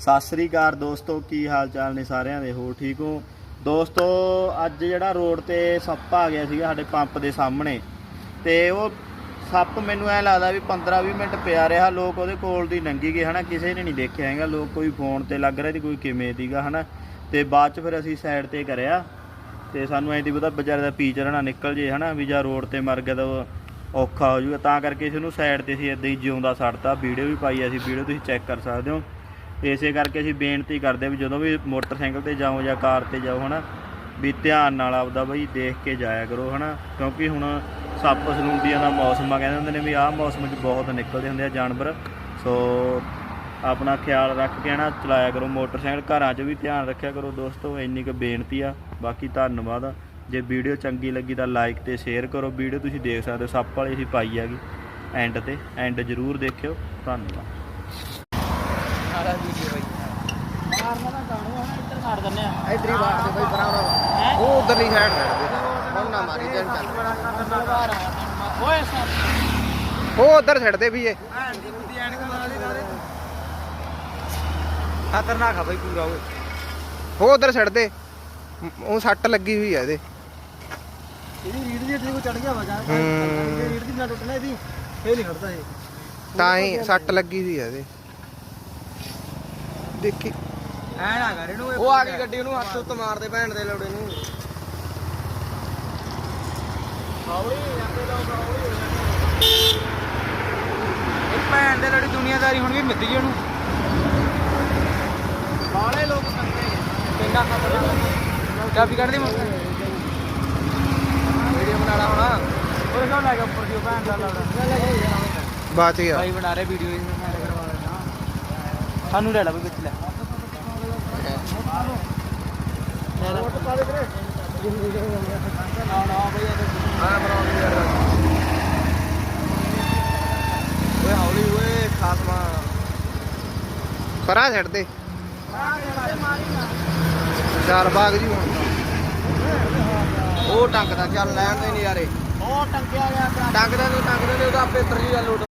ਸਤਿ ਸ੍ਰੀ ਅਕਾਲ ਦੋਸਤੋ, ਕੀ ਹਾਲ ਚਾਲ ਨੇ ਸਾਰਿਆਂ ਦੇ? ਹੋ ਠੀਕ ਹੋ? ਦੋਸਤੋ, ਅੱਜ ਜਿਹੜਾ ਰੋਡ ਤੇ ਸੱਪ ਆ ਗਿਆ ਸੀਗਾ ਸਾਡੇ ਪੰਪ ਦੇ ਸਾਹਮਣੇ, ਤੇ ਉਹ ਸੱਪ ਮੈਨੂੰ ਐ ਲੱਗਦਾ ਵੀ 15-20 ਮਿੰਟ ਪਿਆ ਰਿਹਾ। ਲੋਕ ਉਹਦੇ ਕੋਲ ਦੀ ਲੰਗੀ ਗਏ, ਹਨਾ? ਕਿਸੇ ਨੇ ਨਹੀਂ ਦੇਖਿਆ ਹੈਗਾ। ਲੋਕ ਕੋਈ ਫੋਨ ਤੇ ਲੱਗ ਰਿਹਾ ਸੀ, ਕੋਈ ਕਿਵੇਂ ਦੀਗਾ ਹਨਾ? ਤੇ ਬਾਅਦ ਚ ਫਿਰ ਅਸੀਂ ਸਾਈਡ ਤੇ ਕਰਿਆ, ਤੇ ਸਾਨੂੰ ਐਂ ਦੀ ਪਤਾ ਵਿਚਾਰੇ ਦਾ ਪੀ ਚੜਨਾ ਨਿਕਲ ਜੇ, ਹਨਾ? ਵੀ ਜਾਂ ਰੋਡ ਤੇ ਮਰ ਗਿਆ ਤਾਂ ਉਹ ਔਖਾ ਹੋ ਜਾਊਗਾ। ਤਾਂ ਕਰਕੇ ਅਸੀਂ ਉਹਨੂੰ ਸਾਈਡ ਤੇ ਸੀ ਇਦਾਂ ਹੀ ਜਿਉਂਦਾ ਛੱਡਤਾ ਵੀਡੀਓ ਵੀ ਪਾਈ ਅਸੀਂ, ਵੀਡੀਓ ਤੁਸੀਂ ਚੈੱਕ ਕਰ ਸਕਦੇ ਹੋ। ਇਸੇ ਕਰਕੇ ਅਸੀਂ ਬੇਨਤੀ ਕਰਦੇ ਹਾਂ ਵੀ ਜਦੋਂ ਵੀ ਮੋਟਰਸਾਈਕਲ ਤੇ ਜਾਓ ਜਾਂ ਕਾਰ ਤੇ ਜਾਓ, ਹਨਾ, ਵੀ ਧਿਆਨ ਨਾਲ ਆਪਦਾ ਬਈ ਦੇਖ ਕੇ ਜਾਇਆ ਕਰੋ, ਹਨਾ, ਕਿਉਂਕਿ ਹੁਣ ਸੱਪ ਸਲੂੰਡੀਆਂ ਦਾ ਮੌਸਮ ਆ, ਕਹਿੰਦੇ ਹੁੰਦੇ ਨੇ ਵੀ ਆਹ ਮੌਸਮ 'ਚ ਬਹੁਤ ਨਿਕਲਦੇ ਹੁੰਦੇ ਆ ਜਾਨਵਰ, ਸੋ ਆਪਣਾ ਖਿਆਲ ਰੱਖ ਕੇ ਨਾ ਚਲਾਇਆ ਕਰੋ ਮੋਟਰਸਾਈਕਲ, ਘਰਾਂ 'ਚ ਵੀ ਧਿਆਨ ਰੱਖਿਆ ਕਰੋ ਦੋਸਤੋ, ਇੰਨੀ ਕੁ ਬੇਨਤੀ ਆ, ਬਾਕੀ ਧੰਨਵਾਦ ਆ। ਜੇ ਵੀਡੀਓ ਚੰਗੀ ਲੱਗੀ ਤਾਂ ਲਾਈਕ ਤੇ ਸ਼ੇਅਰ ਕਰੋ, ਵੀਡੀਓ ਤੁਸੀਂ ਦੇਖ ਸਕਦੇ ਹੋ, ਸੱਪ ਵਾਲੀ ਅਸੀਂ ਪਾਈ ਹੈਗੀ ਐਂਡ ਤੇ ਐਂਡ ਜ਼ਰੂਰ ਦੇਖਿਓ, ਧੰਨਵਾਦ ਮਾਰਨਾ ਨਾ ਗਾਣੂ ਹਣਾ ਇੱਧਰ ਛੱਡ ਦਿੰਨੇ ਆ। ਇਧਰੀ ਬਾਹਰ ਦੇ ਬਈ ਬਣਾ ਬਣਾ ਹੈ? ਉਹ ਉਧਰਲੀ ਸਾਈਡ ਰਹਿ ਹੁਣ ਨਾ ਮਾਰੀ ਜਨ ਚੱਲ। ਓਏ ਸਰ ਉਹ ਉਧਰ ਛੱਡ ਦੇ ਵੀ ਇਹ। ਭੈਣ ਦੀ ਬੁੱਧੀ ਐਨਕ ਲਾ ਲਈ ਨਾਲੇ ਖਤਰਨਾਕ ਆ ਬਈ ਪੂਰਾ ਓਏ ਉਹ ਉਧਰ ਛੱਡ ਦੇ ਉਹ ਸੱਟ ਲੱਗੀ ਹੋਈ ਆ ਇਹਦੇ। ਇਹਦੀ ਰੀੜ ਦੀ ਹੱਡੀ ਕੋ ਚੜ ਗਿਆ ਵਗਾ ਹੂੰ। ਰੀੜ ਦੀ ਨਾ ਟੁੱਟਣਾ ਇਹਦੀ ਫੇਰ ਨਹੀਂ ਖੜਦਾ ਇਹ। ਤਾਂ ਹੀ ਸੱਟ ਲੱਗੀ ਹੋਈ ਆ ਇਹਦੇ। ਦੇਖੀ। ਐ ਨਾ ਕਰ ਇਹਨੂੰ ਉਹ ਆ ਗਈ ਗੱਡੀ ਉਹਨੂੰ ਹੱਥ ਉੱਤ ਮਾਰਦੇ ਭੈਣ ਦੇ ਲੋੜੇ ਨੂੰ। ਹੌਲੀ ਜਾਂਦੇ ਲੋਕ ਹੌਲੀ ਹੋ ਜਾਂਦੇ ਇਹ ਭੈਣ ਦੇ ਲੜੀ ਦੁਨੀਆਦਾਰੀ ਹੁਣ ਵੀ ਮਿੱਦੀ ਉਹਨੂੰ ਬਾਲੇ ਲੋਕ ਕਰਦੇ ਪਿੰਡਾ ਖਤਰਾ ਚਾਬੀ ਕੱਢ ਦੇ ਮੁੰਡਾ ਵੀਡੀਓ ਬਣਾ ਲਾ ਹੁਣ। ਉਹ ਕਿਉਂ ਲੱਗਾ ਉੱਪਰ ਦੀ ਉਹ ਭੈਣ ਦਾ ਲੜਾ। ਬਚ ਗਿਆ ਭਾਈ ਬਣਾ ਰਹੇ ਵੀਡੀਓ ਮੈਂ ਕਰਵਾ ਲੈਣਾ ਸਾਨੂੰ ਲੈ ਲਾ ਬਈ ਵਿੱਚ ਲੈ ਨਾ ਨਾ ਬਈ ਇਹ ਆ ਬਣਾਉਂਦੇ ਯਾਰ ਓਏ ਹੌਲੀ ਓਏ ਖਾਸਮਾ ਪਰਾਂ ਛੱਡ ਦੇ ਚੱਲ ਬਾਗ ਜੀ ਹੁਣ ਉਹ ਟੰਗ ਦਾ ਚੱਲ ਲੈਣ ਦੇ ਨਜ਼ਾਰੇ। ਉਹ ਟੰਗਿਆ ਗਿਆ ਟੰਗ ਦਾ ਨਹੀਂ ਟੰਗ ਦੇ ਉਹਦਾ ਆਪੇ ਤਰੀ ਦਾ ਲੋਟ